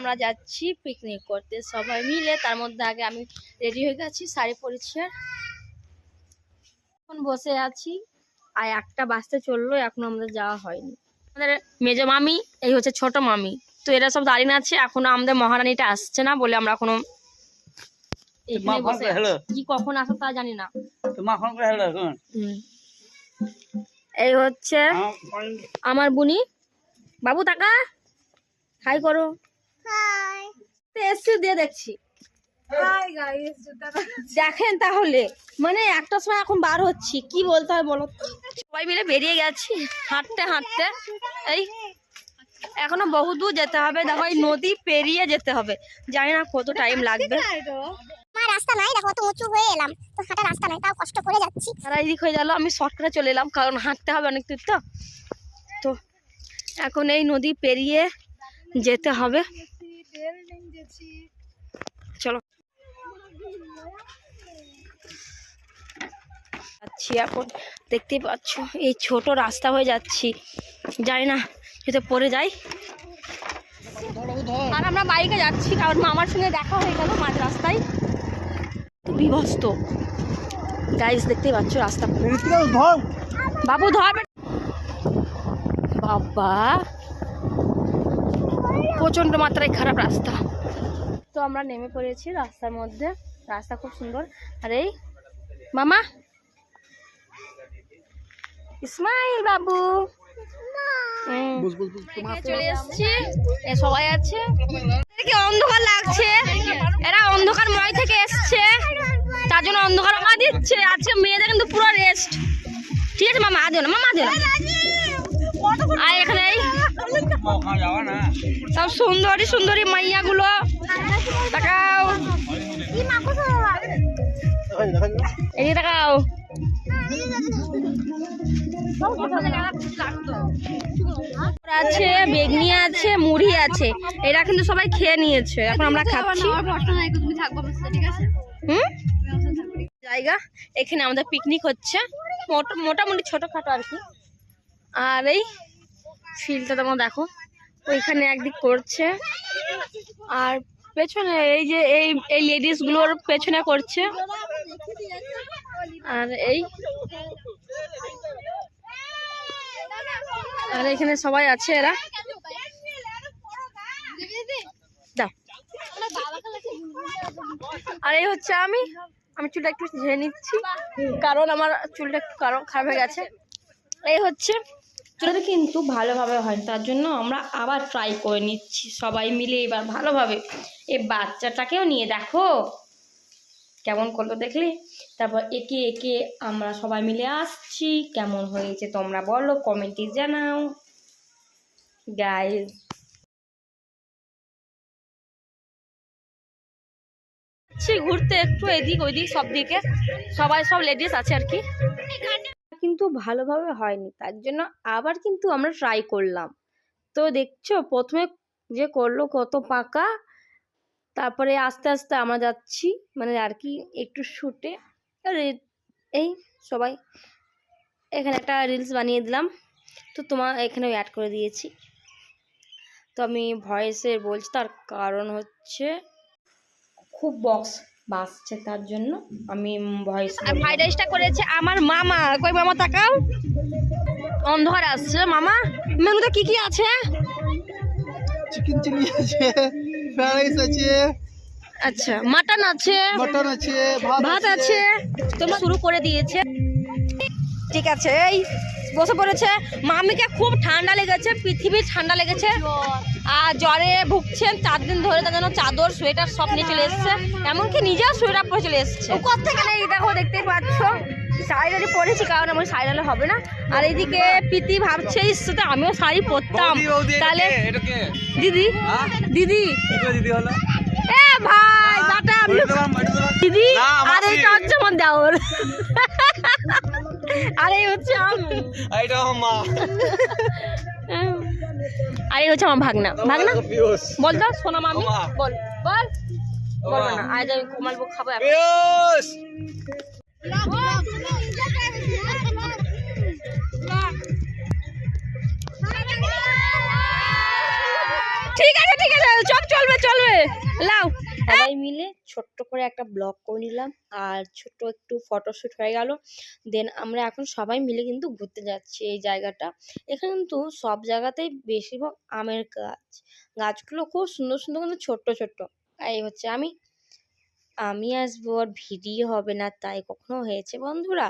আমরা যাচ্ছি পিকনিক করতে। সবাই মিলে তার মধ্যে আগে আমি রেডি হয়ে গেছি শাড়ি পরেছি এখন বসে আছি আর একটা বাসতে চলল এখনও আমাদের যাওয়া হয়নি। আমাদের মেজো মামি এই হচ্ছে ছোট মামি। তো এরা সব দাঁড়িয়ে আছে এখনও আমাদের মহারানীটা আসছে না বলে আমরা আছি। কি কখন আসো তা জানি না। এই হচ্ছে আমার বুনি। বাবু টাকা। হাই করো। তো এসছি দিয়ে দেখছি। দেখেন তাহলে মানে একটা সময় এখন বার হচ্ছি কি বলতে হয় বলো সবাই মিলে বেরিয়ে গেছি হাঁটতে হাঁটতে। এই এখনও বহু দূর যেতে হবে দেখো এই নদী পেরিয়ে যেতে হবে। জানি না কত টাইম লাগবে। আমার রাস্তা নাই দেখো অত উঁচু হয়ে এলাম। তো হাঁটা রাস্তা নাই তাও কষ্ট করে যাচ্ছি। তারা এদিক হয়ে গেল আমি শর্টকাটে চলে এলাম কারণ হাঁটতে হবে অনেক দূর তো। তো এখন এই নদী পেরিয়ে যেতে হবে। চলো। যাচ্ছি এখন। দেখতেই পাচ্ছ এই ছোট রাস্তা হয়ে যাচ্ছি। জানি না যদি পড়ে যাই। আর আমরা বাইকে যাচ্ছি কারণ মামার সঙ্গে দেখা হয়ে গেল মাঝ রাস্তায়। বিভস্ত। গাইস দেখতেই পাচ্ছ রাস্তা বাবু ধর বাবা। প্রচণ্ড মাত্রায় খারাপ রাস্তা। তো আমরা নেমে পড়েছি রাস্তার মধ্যে। রাস্তা খুব সুন্দর। আর এই মামা? ইসমাইল বাবু। চলে এসছি। এ সবাই আছে। অন্ধকার লাগছে। এরা অন্ধকার ময় থেকে এসছে। তার জন্য অন্ধকার মা দিচ্ছে। আজকে মেয়েদের কিন্তু পুরো রেস্ট ঠিক আছে মামা আদিও না মামা আদিও না। আর এখানে এই সব সুন্দরী সুন্দরী মাইয়াগুলো। তাকাও এদিকে তাকাও আছে, বেগনি আছে, মুড়ি আছে। এরা কিন্তু সবাই খেয়ে নিয়েছে। এখন আমরা খাচ্ছি। জায়গা। এখানে আমাদের পিকনিক হচ্ছে। মোটা- মোটামুটি ছোটখাটো আর কি। আর এই ফিল্ডটা তোমার দেখো। ওইখানে একদিক করছে। আর পেছনে এই যে এই এই লেডিসগুলোর পেছনে করছে। আর এই আর এখানে সবাই আছে এরা। আর এই হচ্ছে আমি। আমি চুলটা একটু ঝেড়ে নিচ্ছি। কারণ আমার চুলটা একটু কারণ খারাপ হয়ে গেছে। এই হচ্ছে চুলটা কিন্তু ভালোভাবে হয় তার জন্য আমরা আবার ট্রাই করে নিচ্ছি। সবাই মিলে এবার ভালোভাবে। এ বাচ্চাটাকেও নিয়ে দেখো। কেমন করল দেখলে? তারপর একে একে আমরা সবাই মিলে আসছি। কেমন হয়েছে তোমরা বলো কমেন্টে জানাও। গাইজ ঘুরতে একটু এদিক ওইদিক সব দিকে। সবাই সব লেডিস আছে আর কি। কিন্তু ভালোভাবে হয়নি। তার জন্য আবার কিন্তু আমরা ট্রাই করলাম। তো দেখছ, প্রথমে যে করল কত পাকা, তারপরে আস্তে আস্তে আমরা যাচ্ছি মানে আর কি একটু শুটে এই সবাই, এখানে একটা রিলস বানিয়ে দিলাম। তো তোমার এখানেও অ্যাড করে দিয়েছি। তো আমি ভয়েসে বলছি, তার কারণ হচ্ছে, খুব বক্স বাসছে তার জন্য। আমি ভয়েস ফ্রাইড রাইসটা করেছে আমার মামা। কই মামা তাকাও। অন্ধকার আসছে মামা। মেনুতে কি কি আছে? চিকেন চিলি আছে ফ্রাইড রাইস আছে আচ্ছা মাটন আছে মটন আছে ভাত আছে। তোমরা শুরু করে দিয়েছে। ঠিক আছে এই বসে পড়েছে। মামিকে খুব ঠান্ডা লেগেছে পৃথিবীর ঠান্ডা লেগেছে। আর জ্বরে ভুগছেন চার দিন ধরে তার জন্য চাদর সোয়েটার সব নিয়ে চলে এসছে। এমনকি নিজেও সোয়েটার পরে চলে এসছে। কোথেকে এই দেখো দেখতেই পাচ্ছ। শাড়ি পরেছি কারণ আমার শাড়ি নাহলে হবে না। আর এইদিকে প্রীতি ভাবছে ইসতে আমিও শাড়ি পরতাম। তাহলে দিদি দিদি। দিদি এ ভাই বাটা দিদি আর এই। হচ্ছে আমার দেওর। আর এই হচ্ছে আমি। এইটা মা। আর এই হচ্ছে আমার ভাগনা। ভাগনা? বল তো সোনা মামি। বল। বল। বলব না আজ আমি কোমাল খাব। ঠিক আছে ঠিক আছে। সব চলবে। লাও। সবাই মিলে ছোট্ট করে একটা ব্লগ করে নিলাম। আর ছোট্ট একটু ফটোশ্যুট হয়ে গেল। দেন আমরা এখন সবাই মিলে কিন্তু ঘুরতে যাচ্ছি এই জায়গাটা। এখানে কিন্তু সব জায়গাতেই বেশিরভাগ আমের গাছ। গাছগুলো খুব সুন্দর সুন্দর কিন্তু ছোট্ট ছোট্ট। এই হচ্ছে আমি। আমি আসব আর ভিডিও হবে না তাই কখনো হয়েছে বন্ধুরা।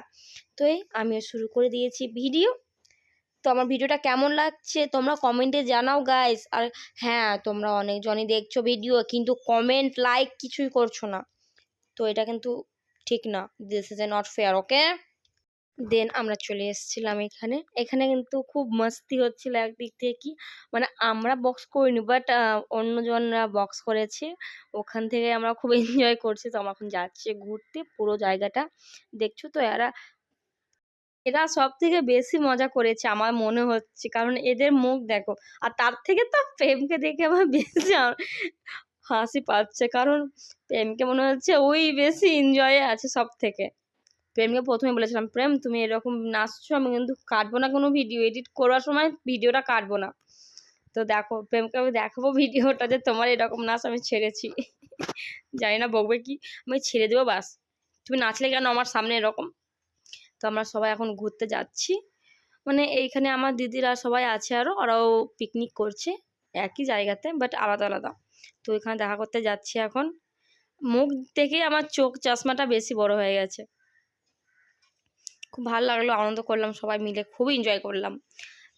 তো এই আমিও শুরু করে দিয়েছি ভিডিও। তো আমার ভিডিওটা কেমন লাগছে তোমরা কমেন্টে জানাও গাইস আর হ্যাঁ তোমরা অনেকজনই দেখছ ভিডিও কিন্তু কমেন্ট লাইক কিছুই করছ না। তো এটা কিন্তু ঠিক না। This is a not fair okay then আমরা চলে এসেছিলাম এখানে। এখানে কিন্তু খুব মস্তি হচ্ছিল একদিক থেকে। কি মানে আমরা বক্স করিনি বাট অন্যজনরা বক্স করেছে। ওখান থেকে আমরা খুব এনজয় করছি। তো আমরা এখন যাচ্ছি ঘুরতে, পুরো জায়গাটা। দেখছ তো, এরা এরা সব থেকে বেশি মজা করেছে আমার মনে হচ্ছে। কারণ এদের মুখ দেখো, আর তার থেকে তো প্রেমকে দেখে আমার বেশি হাসি পাচ্ছে। কারণ প্রেমকে মনে হচ্ছে ওই বেশি এনজয়ে আছে সব থেকে প্রেমকে প্রথমে বলেছিলাম, প্রেম, তুমি এরকম নাচছো, আমি কিন্তু কাটবো না কোনো ভিডিও এডিট করার সময় ভিডিওটা কাটবো না। তো দেখো, প্রেমকে আমি দেখাবো ভিডিওটা যে তোমার এরকম নাচ আমি ছেড়েছি। জানি না বকবে কি, আমি ছেড়ে দেবো বাস। তুমি নাচলে কেন আমার সামনে এরকম? আমরা সবাই এখন ঘুরতে যাচ্ছি। মানে এইখানে আমার দিদিরা সবাই আছে আরও ওরাও পিকনিক করছে একই জায়গাতে বাট আলাদা আলাদা। তো এখানে দেখা করতে যাচ্ছি এখন। মুখ দেখে আমার চোখ চশমাটা বেশি বড় হয়ে গেছে। খুব ভালো লাগল, আনন্দ করলাম সবাই মিলে, খুবই এনজয় করলাম।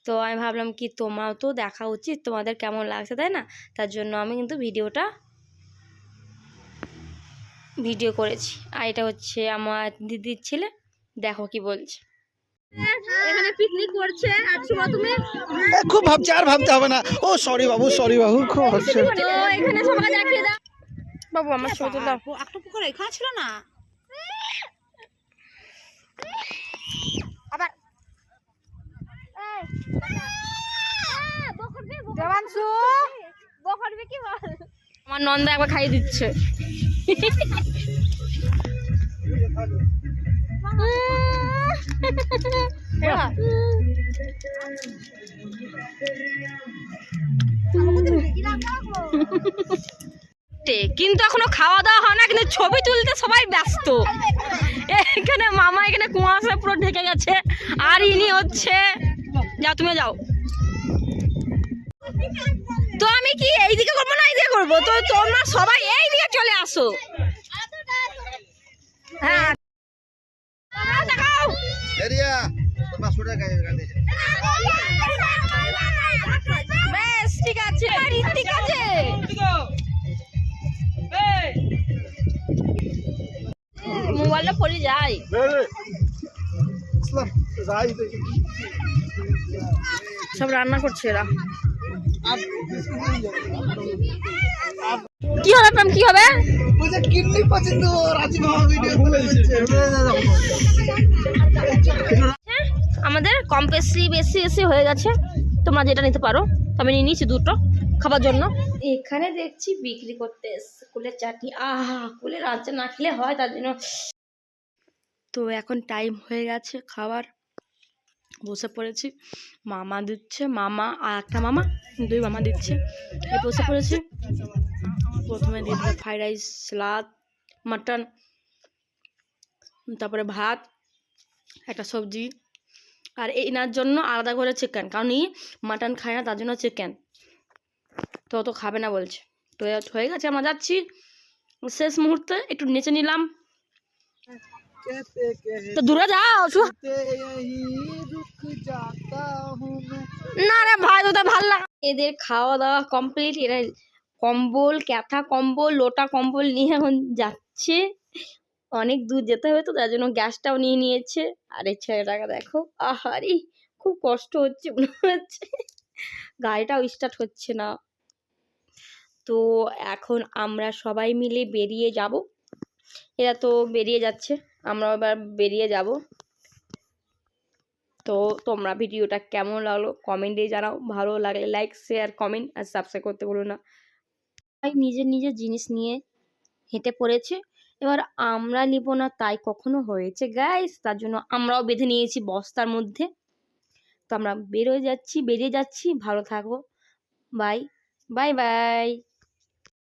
তো আমি ভাবলাম কি তোমার তো দেখা উচিত, তোমাদের কেমন লাগছে, তাই না? তার জন্য আমি কিন্তু ভিডিওটা ভিডিও করেছি। আর এটা হচ্ছে আমার দিদির ছেলে। দেখো কি বলছে। এখানে পিকনিক করছে আর তুমি? খুব ভাবছে আর ভাবতে হবে না। ও সরি বাবু সরি বাবু খুব ভাবছে। তো এখানে সবাই দেখিয়ে দাও। বাবু আমার ছবি তুলো একটা পুকুর এখানে ছিল না। দেবাংশু আমার নন্দা একবার খাইয়ে দিচ্ছে। কিন্তু এখনও খাওয়া দাওয়া হয় না, কিন্তু ছবি তুলতে সবাই ব্যস্ত। এখানে মামা, এখানে কুয়াশা পুরো ঢেকে গেছে। আর ইনি হচ্ছে যা তুমি যাও। তো আমি কি এইদিকে করব না এইদিকে করব? তো তোমরা সবাই এইদিকে চলে আসো হ্যাঁ তোমরা দেখাও এরিয়া তোমার সুরে গায়ে গানে বেশ ঠিক আছে। ঠিক মোবাইলটা পড়ে যায় সব রান্না করছে এরা। কি হবে প্রেম কি হবে? কিডনি পছন্দ রাজীব আমাদের কম বেশি বেশি বেশি হয়ে গেছে। তোমরা যেটা নিতে পারো, আমি নিয়ে নিয়েছি দুটো খাবার জন্য। এখানে দেখছি বিক্রি করতে এসছে, কুলের চাটনি। আহা, কুলের রাজ্যে না খেলে হয় তার জন্য। তো এখন টাইম হয়ে গেছে খাবার। বসে পড়েছি। মামা দিচ্ছে, মামা আর একটা মামা, দুই মামা দিচ্ছে। বসে পড়েছি। প্রথমে দিয়ে দিল ফ্রাইড রাইস সালাদ মাটন তারপরে ভাত, একটা সবজি। আর এনার জন্য আলাদা করে চিকেন কারণ ই মাটন খায় না, তার জন্য চিকেন তো অত খাবে না বলছে। তো হয়ে গেছে, আমরা যাচ্ছি। শেষ মুহূর্তে একটু নেচে নিলাম। তো দূরে যাও না রে ভাই তো ভালো লাগে এদের খাওয়া দাওয়া কমপ্লিট এরা কম্বল, ক্যাথা কম্বল, লোটা কম্বল নিয়ে এখন যাচ্ছে। অনেক দূর যেতে হবে তো, তার জন্য গ্যাসটাও নিয়ে নিয়েছে। আর এই ছেলেটাকে দেখো, আহারি, খুব কষ্ট হচ্ছে মনে হচ্ছে। গাড়িটাও স্টার্ট হচ্ছে না। তো এখন আমরা সবাই মিলে বেরিয়ে যাব। এরা তো বেরিয়ে যাচ্ছে আমরা এবার বেরিয়ে যাব। তো তোমরা ভিডিওটা কেমন লাগল কমেন্টে জানাও। ভালো লাগলে লাইক শেয়ার কমেন্ট আর সাবস্ক্রাইব করতে বলো না। নিজের নিজের জিনিস নিয়ে হেঁটে পড়েছে। এবার আমরা নিব না, তাই কখনো হয়েছে গ্যাস তার জন্য আমরাও বেঁধে নিয়েছি বস্তার মধ্যে। তো আমরা বেরোয় যাচ্ছি, বেরিয়ে যাচ্ছি, ভালো থাকো। Bye bye bye